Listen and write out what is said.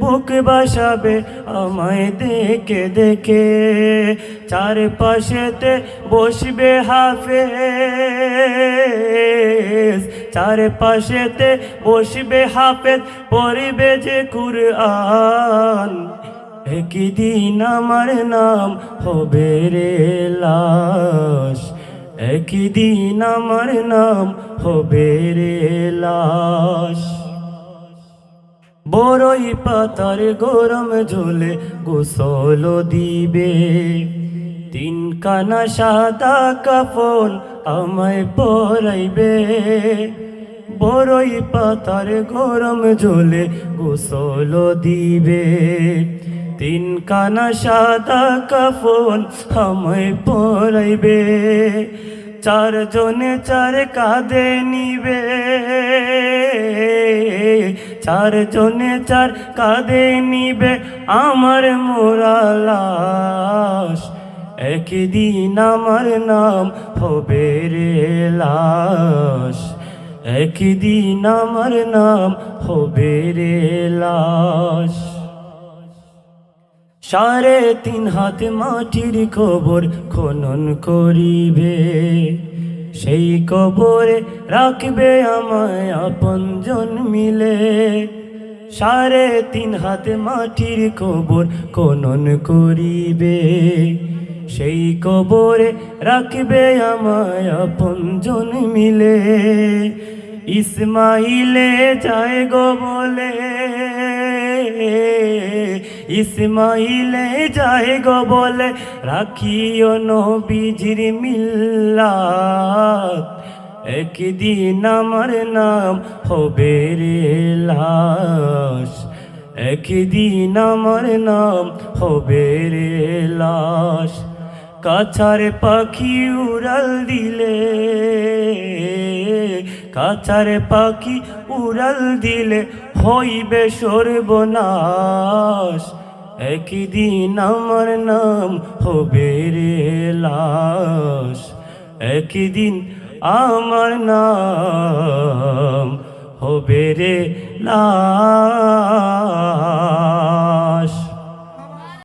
বুক বাসাবে, আমায় দেখে দেখে। চারপাশেতে বসবে হাফে চারপাশেতে বসবে হাফেজ, পড়বে যে কুরআন। একই দিন আমার নাম হবে রে লাশ একই দিন আমার নাম হবে রে লাশ। বড়ই পাতার গরম ঝোলে গোসল দিবে। তিন কানা সাদা কাফন আমায় পরাইবে। বড়ই পাতার গরম ঝোলে গোসল দিবে। তিন কানা সাদা কাফন আমায় পরাইবে। চারজনে চার কাঁধে নিবে। চারজনে চার কাঁধে নিবে আমার মোরা লাশ একদিন আমার নাম হবে রে লাশ। একদিন আমার নাম হবে রে লাশ। সাড়ে তিন হাত মাটির খবর খনন করিবে। সেই কবরে রাখবে আমায় আপনজন মিলে। সাড়ে তিন হাত মাটির কবর খনন করিবে। সেই কবরে রাখবে আমায় আপনজন মিলে। ইসমাইলে যায় গো বলে। ইসমাইলে যায় গো বলে রাখিও নবীজির মিল্লাত। একদিন আমার নাম হবে রে লাশ। একদিন আমার নাম হবে রে লাশ। কাছার পাখি উড়াল দিলে, কাছার পাখি উড়াল দিলে হইবে সর্বনাশ। একদিন আমার নাম হবে রে লাশ। একদিন আমার নাম হবে রে লাশ।